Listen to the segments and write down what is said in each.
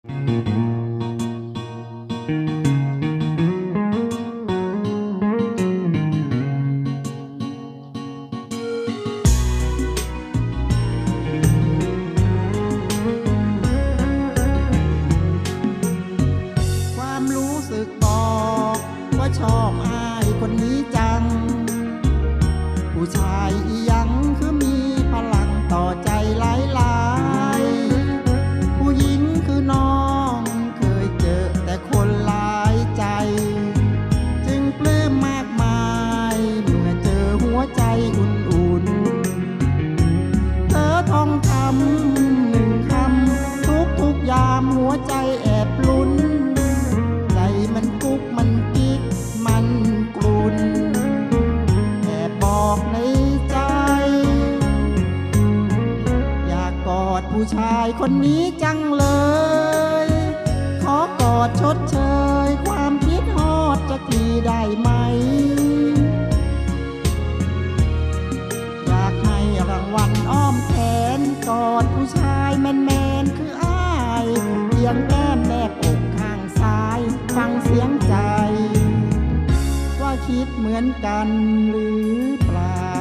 ความรู้สึกบอกว่าชอบอายคนนี้จัง ผู้ชายอีหยังคือมีพลังต่อใจหลายหลา คนนี้จังเลย ขอกอดชดเชย ความคิดฮอดจะทีได้ไหม อยากให้รางวัลอ้อมแขนกอดผู้ชายแมนแมนคืออ้ายเพียงแก้มแนบอกข้างซ้าย ฟังเสียงใจ ว่าคิดเหมือนกันหรือเปล่า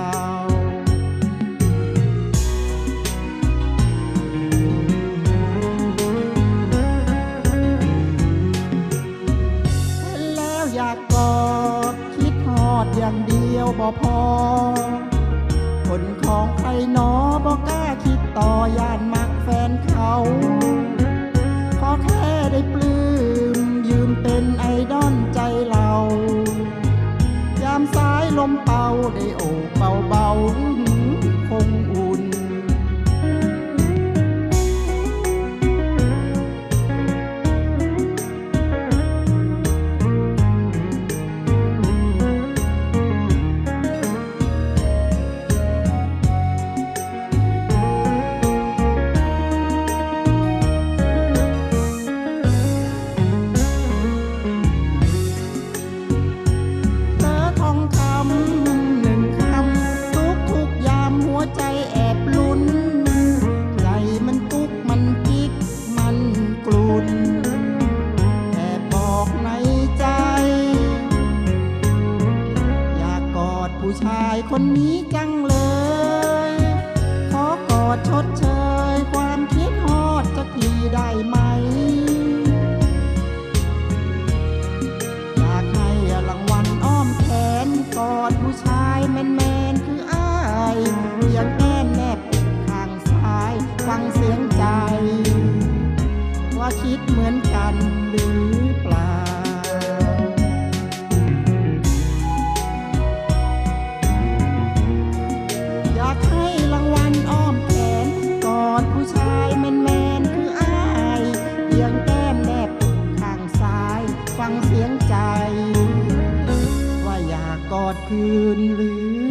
อยากกอดคิดทอดอย่างเดียวบ่พอคนของใครนอบอกกล้าคิดต่อยานมา คนนี้จังเลย ขอกอดชดเชย เพียงแก้มแนบอกข้างซ้าย ฟังเสียงใจ ว่าอยากกอดคืนหรือ